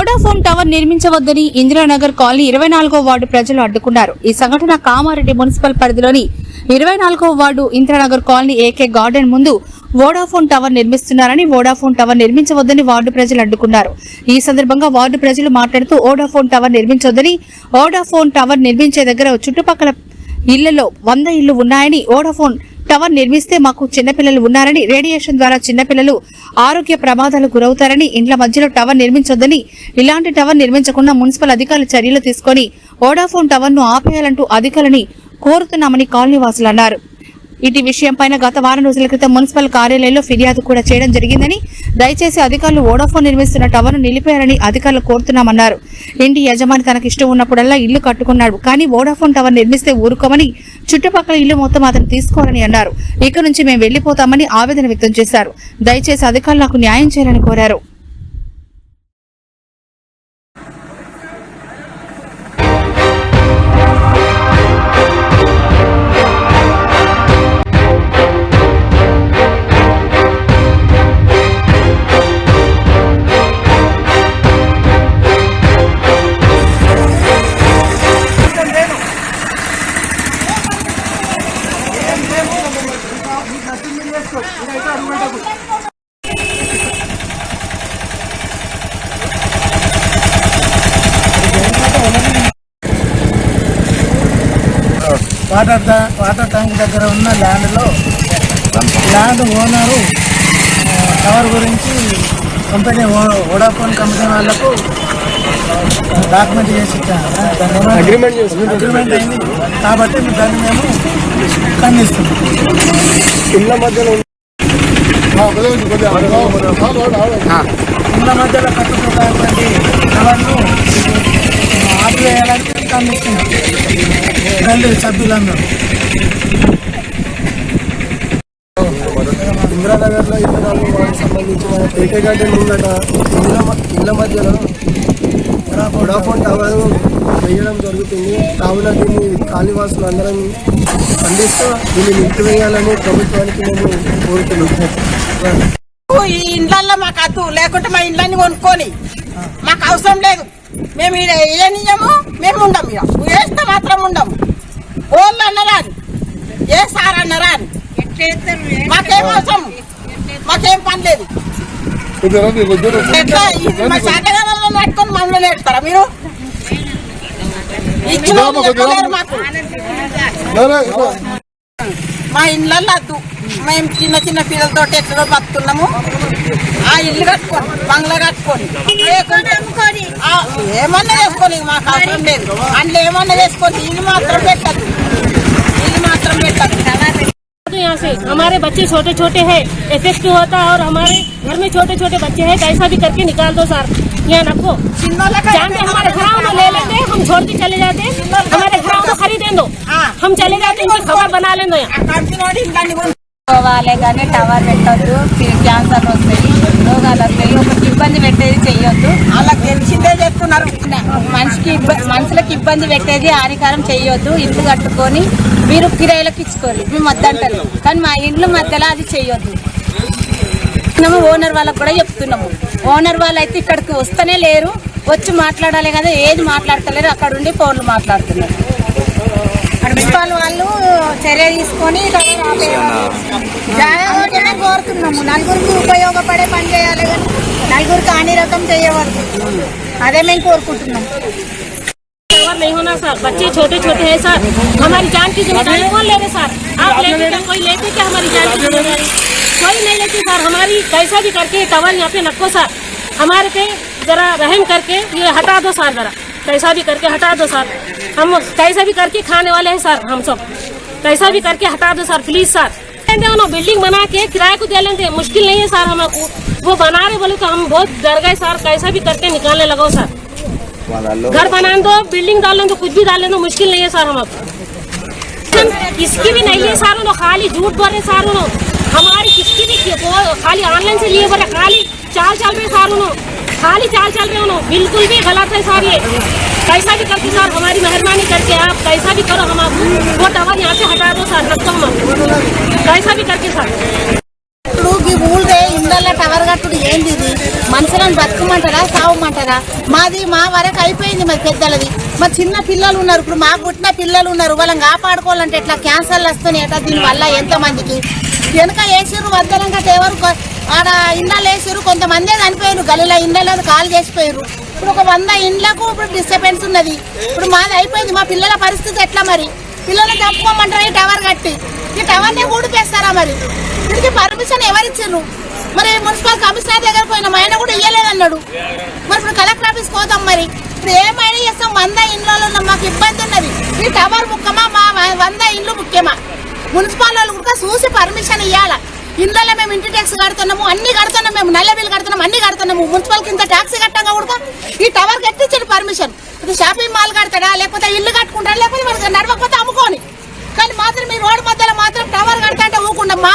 Vodafone tower నిర్మించవద్దని Indiranagar colony ఇరవై నాలుగో వార్డు ప్రజలు అడ్డుకున్నారు. ఈ సంఘటన కామారెడ్డి మున్సిపల్ పరిధిలోని ఇరవై నాలుగో ward Indiranagar colony A K garden ముందు వోడాఫోన్ టవర్ నిర్మిస్తున్నారని వోడాఫోన్ టవర్ నిర్మించవద్దని వార్డు ప్రజలు అడ్డుకున్నారు. ఈ సందర్భంగా వార్డు ప్రజలు మాట్లాడుతూ వోడాఫోన్ టవర్ నిర్మించొద్దని వోడాఫోన్ టవర్ నిర్మించే దగ్గర చుట్టుపక్కల ఇళ్ళలో వంద ఇళ్ళు ఉన్నాయని వోడాఫోన్ టవర్ నిర్మిస్తే మాకు చిన్నపిల్లలు ఉన్నారని రేడియేషన్ ద్వారా చిన్నపిల్లలు ఆరోగ్య ప్రమాదాలకు గురవుతారని ఇండ్ల మధ్యలో టవర్ నిర్మించొద్దని ఇలాంటి టవర్ నిర్మించకుండా మున్సిపల్ అధికారులు చర్యలు తీసుకొని వోడాఫోన్ టవర్ను ఆపేయాలంటూ అధికారులని కోరుతున్నామని కాలనీవాసులు అన్నారు. ఇటు విషయంపైన గత వారం రోజుల క్రితం మున్సిపల్ కార్యాలయంలో ఫిర్యాదు కూడా చేయడం జరిగిందని దయచేసి అధికారులు వోడాఫోన్ నిర్మిస్తున్న టవర్ను నిలిపేయాలని అధికారులు కోరుతున్నామన్నారు. ఇంటి యజమాని తనకి ఇష్టం ఉన్నప్పుడల్లా ఇల్లు కట్టుకున్నాడు కానీ ఓడాఫోన్ టవర్ నిర్మిస్తే ఊరుకోమని చుట్టుపక్కల ఇల్లు మొత్తం అతను తీసుకోవాలని అన్నారు. ఇక నుంచి మేము వెళ్ళిపోతామని ఆవేదన వ్యక్తం చేశారు. దయచేసి అధికారులు నాకు న్యాయం చేయాలని కోరారు. వాటర్ వాటర్ ట్యాంక్ దగ్గర ఉన్న ల్యాండ్లో ల్యాండ్ ఓనరు టవర్ గురించి కంపెనీ వోడాఫోన్ కంపెనీ వాళ్ళకు డాక్యుమెంట్ చేసి ఇచ్చాను అగ్రిమెంట్ అగ్రిమెంట్ అయింది కాబట్టి దాన్ని మేము ఖండిస్తున్నాం ఇళ్ళ మధ్యలో ఇళ్ళ మధ్యలో కట్టుకున్నటువంటి టవర్ను ఆపివేయాలని ఖండిస్తున్నాం గల్లీ సభ్యులందరూ. ఇందిరానగర్లో నాలుగు వారికి సంబంధించిన గార్డెన్ ముందట ఇళ్ళ మ- ఇళ్ళ మధ్యలో వడాఫోన్ టవర్ వేయడం జరుగుతుంది. కావున దీన్ని కాళీవాసులు అందరం ఖండిస్తూ దీన్ని నిలిపివేయాలని ప్రభుత్వానికి మేము కోరుతున్నాం. ఈ ఇండ్లల్లో మాకు అద్దు లేకుంటే మా ఇండ్లన్నీ కొనుక్కొని మాకు అవసరం లేదు. మేము ఈడ ఏనియము మేము ఉండం ఇక. వేస్తే మాత్రం ఉండము ఓళ్ళు అన్నరా అని ఏ సార్ అన్నరా అని మాకేం అవసరం? మాకేం పని లేదు. ఎట్లా? ఇది మా శాఖలను పట్టుకొని మమ్మల్ని నేర్పుతారా మీరు? ఇచ్చిన మాకు. మా ఇళ్ళల్లో అద్దు. మేము చిన్న చిన్న పిల్లలతో ఎక్కడో బతున్నాము ఆ ఇల్లు కట్టుకొని బంగ్లా కట్టుకొని. ఏమన్నా వేసుకొని మాకు అవసరం లేదు. అందులో ఏమన్నా వేసుకొని ఇల్లు మాత్రం పెట్టద్దు. ఇల్లు మాత్రం పెట్టద్దు तो यहाँ से हमारे बच्चे छोटे छोटे हैं इफेक्ट होता है और हमारे घर में छोटे छोटे बच्चे हैं कैसा भी करके निकाल दो सर यहाँ नको చిన్నోళ్ళకి जानते हमारे घराव में ले लेते हम छोड़ के चले जाते हमारे घराव में खरीदे दो हाँ। हम चले जाते इनकी खबर बना लें दो यहाँ ఆ కంపెనీ ఇళ్ళని కొను- పోవాలి కానీ టవర్ పెట్టొద్దు క్యాన్సర్ వస్తాయి రోగాలు వస్తాయి ఒకరికి ఇబ్బంది పెట్టేది చెయ్యొద్దు. వాళ్ళకి తెలిసిందే చెప్తున్నారు. మనిషికి మనుషులకు ఇబ్బంది పెట్టేది హానికారం చెయ్యొద్దు. ఇల్లు కట్టుకొని మీరు కిరాయిలకు ఇచ్చుకోవాలి మేము వద్దంటారు కానీ మా ఇండ్ల మధ్యలో అది చెయ్యొద్దు. ఓనర్ వాళ్ళకు కూడా చెప్తున్నాము. ఓనర్ వాళ్ళు అయితే ఇక్కడికి వస్తూనే లేరు. వచ్చి మాట్లాడాలి కదా. ఏది మాట్లాడతలేరు. అక్కడ ఉండి ఫోన్లు మాట్లాడుతున్నారు. మున్సిపల్ వాళ్ళు చర్య తీసుకొని టవర్ ఆపేయాలి. జాగ్రత్తగానే కోరుతున్నాము నలుగురికి ఉపయోగపడే పని చేయాలి కానీ నలుగురికి హాని రకం చేయవద్దు అదే మేము కోరుకుంటున్నాం टवर नहीं होना सर बच्चे छोटे छोटे हैं सर हमारी जान की जिम्मेदारी कौन ले रहे सर आप लेते क्या कोई लेते क्या हमारी जान की जिम्मेदारी कोई नहीं लेती सर हमारी कैसा भी करके टवर यहाँ पे नक्को सर हमारे पे जरा रहम करके ये हटा दो सर जरा कैसा भी करके हटा दो सर। हम कैसा भी करके खाने वाले हैं सर हम सब। कैसा भी करके हटा दो सर प्लीज़ सर। बिल्डिंग बना के किराए को दे लेंगे मुश्किल नहीं है सर हमको। वो बना रहे बोले तो हम बहुत डर गए सर कैसा भी करके निकालने लगो सर। घर बना दो बिल्डिंग डाल दो कुछ भी डाल दो मुश्किल नहीं है सर हम हम किसकी भी नहीं है सारों नो खाली झूठ बोल रहे सारों नो हमारी किसकी भी खाली ऑनलाइन से लिए बोले खाली चाल चल रहे सारों नो खाली चाल चल रहे हो नो बिल्कुल भी गलत है सर ये कैसा भी करके सर हमारी मेहरबानी करके आप कैसा भी करो हम आप वो टवर यहाँ से हटा दो सर रखो हम कैसा भी करके सर ఇప్పుడు ఈ ఊళ్ళే ఇండ్ల ఇళ్ళల్లో టవర్ కట్టుడు ఏంది ఇది మనుషులను బతుకమంటారా సావమంటారా మాది మా వరకు అయిపోయింది మరి పెద్దలది మా చిన్న పిల్లలు ఉన్నారు ఇప్పుడు మా పుట్టిన పిల్లలు ఉన్నారు వాళ్ళని కాపాడుకోవాలంటే ఎట్లా క్యాన్సర్లు వస్తున్నాయి ఎట్లా దీనివల్ల ఎంతో మందికి వెనక వేసిర్రు వద్దలంగా ఎవరు కొ- ఆడ ఇండ్లలో వేసిర్రు కొంతమందే చనిపోయారు గలీల ఇండ్లలో కాలు చేసిపోయారు ఇప్పుడు ఒక వంద ఇండ్లకు ఇప్పుడు డిస్టర్బెన్స్ ఉన్నది. ఇప్పుడు మాది అయిపోయింది మా పిల్లల పరిస్థితి ఎట్లా మరి? పిల్లలు తప్పుకోమంటారు ఈ టవర్ కట్టి? ఈ టవర్ నే ఊడిపేస్తారా మరి? దీనికి పర్మిషన్ ఎవరిచ్చారు మరి మున్సిపల్ కమిషనర్ దగ్గర పోయినాం ఆయన కూడా ఇయ్యలేదన్నాడు. మరి ఇప్పుడు కలెక్టర్ ఆఫీస్ పోతాం మరి. ఇప్పుడు ఏమైనా చేస్తాం వంద ఇండ్లలో ఉన్నాం మాకు ఇబ్బంది ఉన్నది. ఈ టవర్ ముఖ్యమా? మా వంద ఇండ్లు ముఖ్యమా? మున్సిపల్ వాళ్ళు కూడా చూసి పర్మిషన్ ఇవ్వాలా ఇందులో మేము ఇంటి ట్యాక్స్ కడుతున్నాము అన్ని కడుతున్నాం మేము నల్ల బిల్లు కడుతున్నాం అన్ని కడుతున్నాము. మున్సిపల్ కింద ట్యాక్సీ కట్టంగా కూడా ఈ టవర్ కట్టించారు పర్మిషన్ ఇది షాపింగ్ మాల్ కడతాడా లేకపోతే ఇల్లు కట్టుకుంటాడా లేకపోతే మనకి నడవకపోతే అమ్ముకోని. కానీ మాత్రం మీ రోడ్డు మధ్యలో మాత్రం టవర్ కడతా అంటే ఊకుండా మా